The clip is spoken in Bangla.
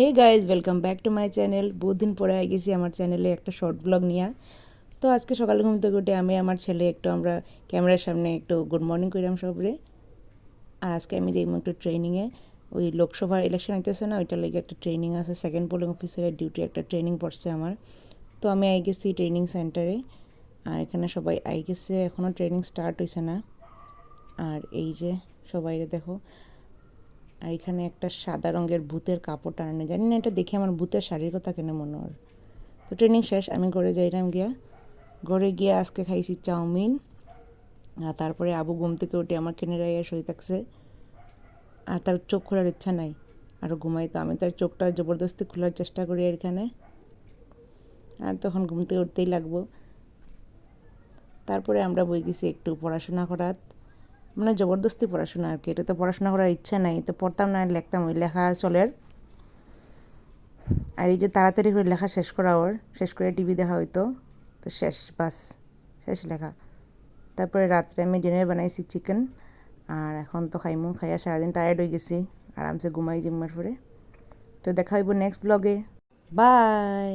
Hey guys welcome back to my channel বহুত দিন পরে আই গেছি আমার চ্যানেলে একটা শর্ট ব্লগ নিয়ে। তো আজকে সকালে ঘুম থেকে উঠে আমি আমার ছেলে একটু আমরা ক্যামেরার সামনে একটু গুড মর্নিং করলাম সবরে। আর আজকে আমি যাইম একটু ট্রেনিংয়ে ওই লোকসভার ইলেকশন হইতেছে না, ওইটার লেগে একটা ট্রেনিং আছে। সেকেন্ড পোলিং অফিসারের ডিউটি একটা ট্রেনিং পড়ছে আমার। তো আমি আই গেছি ট্রেনিং সেন্টারে আর এখানে সবাই আই গেছে এখনও ট্রেনিং স্টার্ট হয়েছে না। আর এই যে সবাই দেখো। আর এখানে একটা সাদা রঙের ভূতের কাপড় টানানো, জানি না এটা দেখে আমার ভূতের শাড়ির কথা কেন মনে হয়। তো ট্রেনিং শেষ, আমি ঘরে যাইলাম গিয়া। ঘরে গিয়ে আজকে খাইছি চাউমিন, আর তারপরে আবু ঘুম থেকে উঠে আমার কেনে রাইয়া শুয়ে থাকছে। আর তার চোখ খোলার ইচ্ছা নাই, আর ঘুমাই তো, আমি তার চোখটা জবরদস্তি খোলার চেষ্টা করি এখানে। আর তখন ঘুম থেকে উঠতেই লাগবো। তারপরে আমরা বই গেছি একটু পড়াশোনা করাত মানে জবরদস্তি পড়াশোনা আর কি। এটা তো পড়াশোনা করার ইচ্ছা নাই, তো পড়তাম না, লিখতাম ওই লেখা চলের। আর এই যে তাড়াতাড়ি করে লেখা শেষ করা ওর, শেষ করে টিভি দেখা হইতো, তো শেষ, বাস, শেষ লেখা। তারপরে রাত্রে আমি ডিনার বানাইছি চিকেন, আর এখন তো খাইমু, খাইয়া সারাদিন টায়ার্ড হয়ে গেছি, আরামসে ঘুমাই জিম্মার পরে তো দেখা হইব নেক্সট ব্লগে বাই